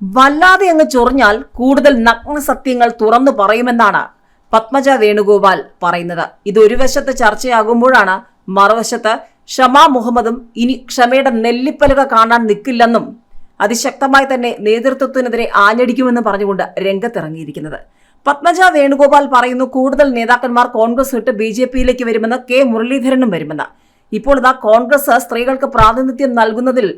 വല്ലാതെ അങ്ങ് ചൊറിഞ്ഞാൽ കൂടുതൽ നഗ്ന സത്യങ്ങൾ തുറന്നു പറയുമെന്നാണ് പത്മജ വേണുഗോപാൽ പറയുന്നത്. ഇത് വശത്ത് ചർച്ചയാകുമ്പോഴാണ് മറുവശത്ത് ഷമാ മുഹമ്മദും ഇനി ക്ഷമയുടെ നെല്ലിപ്പലക കാണാൻ നിൽക്കില്ലെന്നും അതിശക്തമായി തന്നെ നേതൃത്വത്തിനെതിരെ ആഞ്ഞടിക്കുമെന്നും പറഞ്ഞുകൊണ്ട് രംഗത്തിറങ്ങിയിരിക്കുന്നത്. പത്മജ വേണുഗോപാൽ പറയുന്നു കൂടുതൽ നേതാക്കന്മാർ കോൺഗ്രസ് വിട്ട് ബി ജെ പിയിലേക്ക് വരുമെന്ന് കെ മുരളീധരനും വരുമെന്ന്. ഇപ്പോൾ ഇതാ കോൺഗ്രസ് സ്ത്രീകൾക്ക് പ്രാതിനിധ്യം നൽകുന്നതിൽ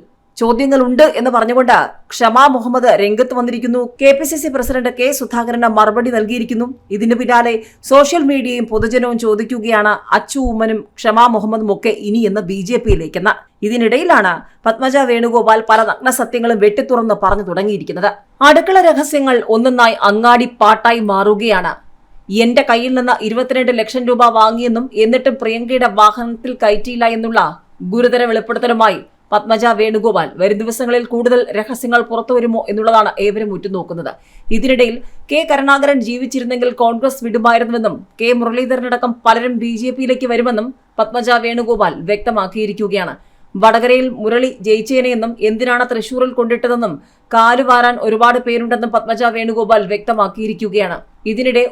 ചോദ്യങ്ങളുണ്ട് എന്ന് പറഞ്ഞുകൊണ്ട് ക്ഷമാ മുഹമ്മദ് രംഗത്ത് വന്നിരിക്കുന്നു. K P C C president K സുധാകരന് മറുപടി നൽകിയിരിക്കുന്നു. ഇതിനു പിന്നാലെ സോഷ്യൽ മീഡിയയും പൊതുജനവും ചോദിക്കുകയാണ് അച്ചു ഉമ്മനും ക്ഷമാ മുഹമ്മദും ഒക്കെ ഇനി എന്ന് ബി ജെ പിയിലേക്കെന്ന്. ഇതിനിടയിലാണ് പത്മജ വേണുഗോപാൽ പല നഗ്നസത്യങ്ങളും വെട്ടിത്തുറന്ന് പറഞ്ഞു തുടങ്ങിയിരിക്കുന്നത്. അടുക്കള രഹസ്യങ്ങൾ ഒന്നൊന്നായി അങ്ങാടി പാട്ടായി മാറുകയാണ്. എന്റെ കയ്യിൽ നിന്ന് ഇരുപത്തിരണ്ട് ലക്ഷം രൂപ വാങ്ങിയെന്നും എന്നിട്ടും പ്രിയങ്കയുടെ വാഹനത്തിൽ കയറ്റിയില്ല എന്നുള്ള ഗുരുതര വെളിപ്പെടുത്തലുമായി പത്മജ വേണുഗോപാൽ വരും ദിവസങ്ങളിൽ കൂടുതൽ രഹസ്യങ്ങൾ പുറത്തുവരുമോ എന്നുള്ളതാണ് ഏവരും ഉറ്റുനോക്കുന്നത്. ഇതിനിടയിൽ കെ കരുണാകരൻ ജീവിച്ചിരുന്നെങ്കിൽ കോൺഗ്രസ് വിടുമായിരുന്നുവെന്നും കെ മുരളീധരനടക്കം പലരും ബി ജെ പിയിലേക്ക് വരുമെന്നും പത്മജ വേണുഗോപാൽ വ്യക്തമാക്കിയിരിക്കുകയാണ്. വടകരയിൽ മുരളി ജയിച്ചേനെയെന്നും എന്തിനാണ് തൃശൂരിൽ കൊണ്ടിട്ടതെന്നും കാലുവാരാൻ ഒരുപാട് പേരുണ്ടെന്നും പത്മജ വേണുഗോപാൽ വ്യക്തമാക്കിയിരിക്കുകയാണ്. ഇതിനിടെ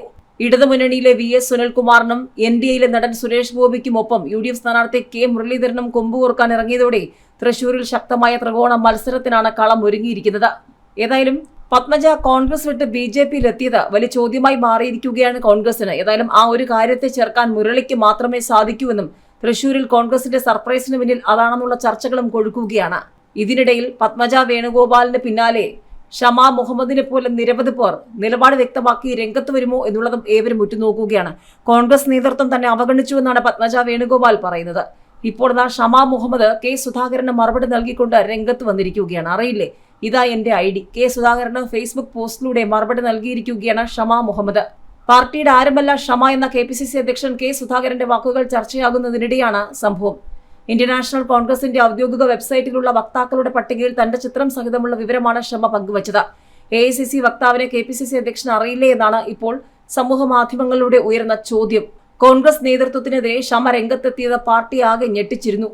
ഇടതുമുന്നണിയിലെ വി എസ് സുനിൽകുമാറിനും എൻ ഡി എയിലെ നടൻ സുരേഷ് ഗോപിക്കുമൊപ്പം യു ഡി എഫ് സ്ഥാനാർത്ഥി കെ മുരളീധരനും കൊമ്പുകൂർക്കാൻ ഇറങ്ങിയതോടെ തൃശൂരിൽ ശക്തമായ ത്രികോണ മത്സരത്തിനാണ് കളം ഒരുങ്ങിയിരിക്കുന്നത്. ഏതായാലും പത്മജ കോൺഗ്രസ് വിട്ട് ബി ജെ പിയിൽ എത്തിയത് വലിയ ചോദ്യമായി മാറിയിരിക്കുകയാണ് കോൺഗ്രസിന്. ഏതായാലും ആ ഒരു കാര്യത്തെ ചേർക്കാൻ മുരളിക്ക് മാത്രമേ സാധിക്കൂവെന്നും തൃശൂരിൽ കോൺഗ്രസിന്റെ സർപ്രൈസിന് പിന്നിൽ അതാണെന്നുള്ള ചർച്ചകളും കൊഴുക്കുകയാണ്. ഇതിനിടയിൽ പത്മജ വേണുഗോപാലിന് പിന്നാലെ ഷമാ മുഹമ്മദിനെ പോലെ നിരവധി പേർ നിലപാട് വ്യക്തമാക്കി രംഗത്ത് വരുമോ എന്നുള്ളതും ഏവരും ഉറ്റുനോക്കുകയാണ്. കോൺഗ്രസ് നേതൃത്വം തന്നെ അവഗണിച്ചുവെന്നാണ് പത്മജ വേണുഗോപാൽ പറയുന്നത്. ഇപ്പോൾ ഇതാ ഷമാ മുഹമ്മദ് കെ സുധാകരന് മറുപടി നൽകിക്കൊണ്ട് രംഗത്ത് വന്നിരിക്കുകയാണ്. അറിയില്ലേ? ഇതാ എന്റെ ഐ ഡി. കെ സുധാകരന് ഫേസ്ബുക്ക് പോസ്റ്റിലൂടെ മറുപടി നൽകിയിരിക്കുകയാണ് ഷമാ മുഹമ്മദ്. പാർട്ടിയുടെ ആരംഭല്ല ഷമ എന്ന കെ പി സി സി അധ്യക്ഷൻ കെ സുധാകരന്റെ വാക്കുകൾ ചർച്ചയാകുന്നതിനിടെയാണ് സംഭവം. ഇന്ത്യൻ നാഷണൽ കോൺഗ്രസിന്റെ ഔദ്യോഗിക വെബ്സൈറ്റിലുള്ള വക്താക്കളുടെ പട്ടികയിൽ തന്റെ ചിത്രം സഹിതമുള്ള വിവരമാണ് ഷമ പങ്കുവച്ചത്. എ ഐ സി സി വക്താവിനെ കെ പി സി സി അധ്യക്ഷൻ അറിയില്ലേ എന്നാണ് ഇപ്പോൾ സമൂഹ മാധ്യമങ്ങളിലൂടെ ഉയർന്ന ചോദ്യം. കോൺഗ്രസ് നേതൃത്വത്തിനെതിരെ ഷമ രംഗത്തെത്തിയത് പാർട്ടി ആകെ ഞെട്ടിച്ചിരുന്നു.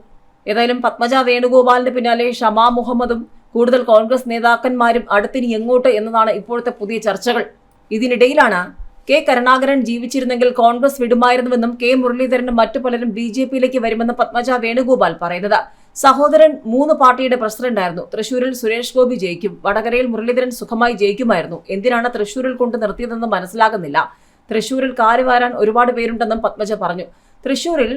ഏതായാലും പത്മജ വേണുഗോപാലിന് പിന്നാലെ ഷമാ മുഹമ്മദും കൂടുതൽ കോൺഗ്രസ് നേതാക്കന്മാരും അടുത്തിനി എങ്ങോട്ട് എന്നതാണ് ഇപ്പോഴത്തെ പുതിയ ചർച്ചകൾ. ഇതിനിടയിലാണ് കെ കരുണാകരൻ ജീവിച്ചിരുന്നെങ്കിൽ കോൺഗ്രസ് വിടുമായിരുന്നുവെന്നും കെ മുരളീധരനും മറ്റു പലരും ബി ജെ പിയിലേക്ക് വരുമെന്നും പത്മജ വേണുഗോപാൽ പറയുന്നത് സഹോദരൻ മൂന്ന് പാർട്ടിയുടെ പ്രസിഡന്റായിരുന്നു. തൃശൂരിൽ സുരേഷ് ഗോപി ജയിക്കും. വടകരയിൽ മുരളീധരൻ സുഖമായി ജയിക്കുമായിരുന്നു. എന്തിനാണ് തൃശൂരിൽ കൊണ്ട് നിർത്തിയതെന്ന് മനസ്സിലാകുന്നില്ല. തൃശൂരിൽ കാലുവാരാൻ ഒരുപാട് പേരുണ്ടെന്നും പത്മജ പറഞ്ഞു. തൃശൂരിൽ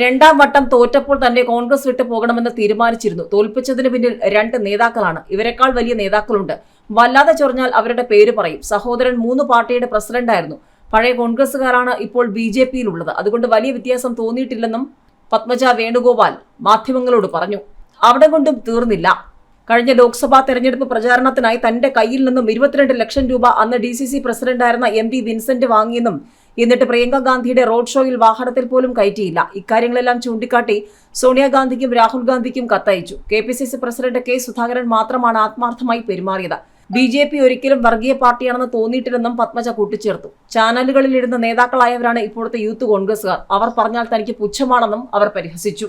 രണ്ടാം വട്ടം തോറ്റപ്പോൾ തന്നെ കോൺഗ്രസ് വിട്ടു പോകണമെന്ന് തീരുമാനിച്ചിരുന്നു. തോൽപ്പിച്ചതിന് പിന്നിൽ രണ്ട് നേതാക്കളാണ്. ഇവരെക്കാൾ വലിയ നേതാക്കളുണ്ട്. വല്ലാതെ ചൊറിഞ്ഞാൽ അവരുടെ പേര് പറയും. സഹോദരൻ മൂന്ന് പാർട്ടിയുടെ പ്രസിഡന്റായിരുന്നു. പഴയ കോൺഗ്രസുകാരാണ് ഇപ്പോൾ ബി ജെ പിയിലുള്ളത്. അതുകൊണ്ട് വലിയ വ്യത്യാസം തോന്നിയിട്ടില്ലെന്നും പത്മജ വേണുഗോപാൽ മാധ്യമങ്ങളോട് പറഞ്ഞു. അവിടെ കൊണ്ടും തീർന്നില്ല. കഴിഞ്ഞ ലോക്സഭാ തെരഞ്ഞെടുപ്പ് പ്രചാരണത്തിനായി തന്റെ കയ്യിൽ നിന്നും ഇരുപത്തിരണ്ട് ലക്ഷം രൂപ അന്ന് ഡി സി സി പ്രസിഡന്റായിരുന്ന എം പി വിൻസെന്റ് വാങ്ങിയെന്നും എന്നിട്ട് പ്രിയങ്ക ഗാന്ധിയുടെ റോഡ് ഷോയിൽ വാഹനത്തിൽ പോലും കയറ്റിയില്ല. ഇക്കാര്യങ്ങളെല്ലാം ചൂണ്ടിക്കാട്ടി സോണിയാഗാന്ധിക്കും രാഹുൽ ഗാന്ധിക്കും കത്തയച്ചു. K P C C president K Sudhakaran മാത്രമാണ് ആത്മാർത്ഥമായി പെരുമാറിയത്. ബി ജെ പി ഒരിക്കലും വർഗീയ പാർട്ടിയാണെന്ന് തോന്നിയിട്ടില്ലെന്നും പത്മജ കൂട്ടിച്ചേർത്തു. ചാനലുകളിൽ ഇരുന്ന നേതാക്കളായവരാണ് ഇപ്പോഴത്തെ യൂത്ത് കോൺഗ്രസുകാർ അവർ പറഞ്ഞാൽ തനിക്ക് പുച്ഛമാണെന്നും അവർ പരിഹസിച്ചു.